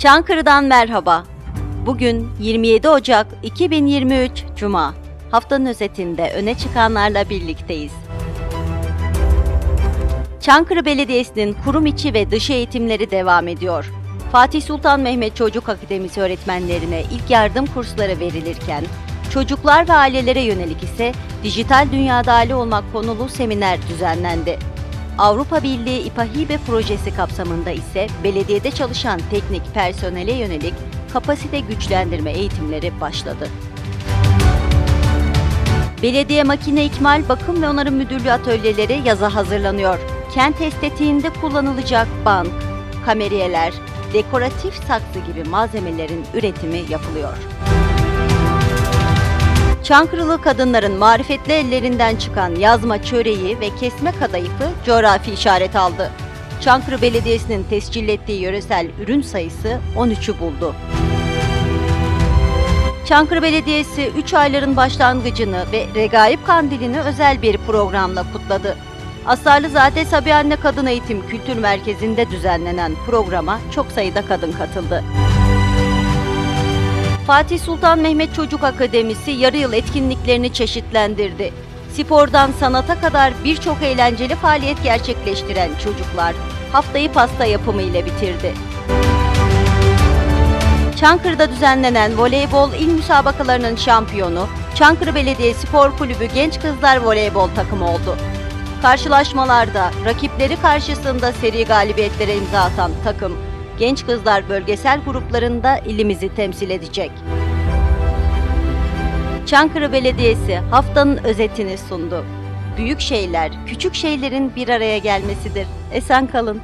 Çankırı'dan merhaba. Bugün 27 Ocak 2023 Cuma. Haftanın özetinde öne çıkanlarla birlikteyiz. Çankırı Belediyesi'nin kurum içi ve dışı eğitimleri devam ediyor. Fatih Sultan Mehmet Çocuk Akademisi öğretmenlerine ilk yardım kursları verilirken, çocuklar ve ailelere yönelik ise dijital dünyada hali olmak konulu seminer düzenlendi. Avrupa Birliği İPAHİBE projesi kapsamında ise belediyede çalışan teknik personele yönelik kapasite güçlendirme eğitimleri başladı. Belediye Makine İkmal Bakım ve Onarım Müdürlüğü atölyeleri yaza hazırlanıyor. Kent estetiğinde kullanılacak bank, kameriyeler, dekoratif saksı gibi malzemelerin üretimi yapılıyor. Çankırılı kadınların marifetli ellerinden çıkan yazma çöreği ve kesme kadayıfı coğrafi işaret aldı. Çankırı Belediyesi'nin tescil ettiği yöresel ürün sayısı 13'ü buldu. Çankırı Belediyesi 3 ayların başlangıcını ve Regaip Kandili'ni özel bir programla kutladı. Asarlızade Sabiha Anne Kadın Eğitim Kültür Merkezi'nde düzenlenen programa çok sayıda kadın katıldı. Fatih Sultan Mehmet Çocuk Akademisi yarı yıl etkinliklerini çeşitlendirdi. Spordan sanata kadar birçok eğlenceli faaliyet gerçekleştiren çocuklar haftayı pasta yapımı ile bitirdi. Çankırı'da düzenlenen voleybol il müsabakalarının şampiyonu Çankırı Belediye Spor Kulübü Genç Kızlar Voleybol takımı oldu. Karşılaşmalarda rakipleri karşısında seri galibiyetlere imza atan takım, genç kızlar bölgesel gruplarında ilimizi temsil edecek. Çankırı Belediyesi haftanın özetini sundu. Büyük şeyler, küçük şeylerin bir araya gelmesidir. Esen kalın.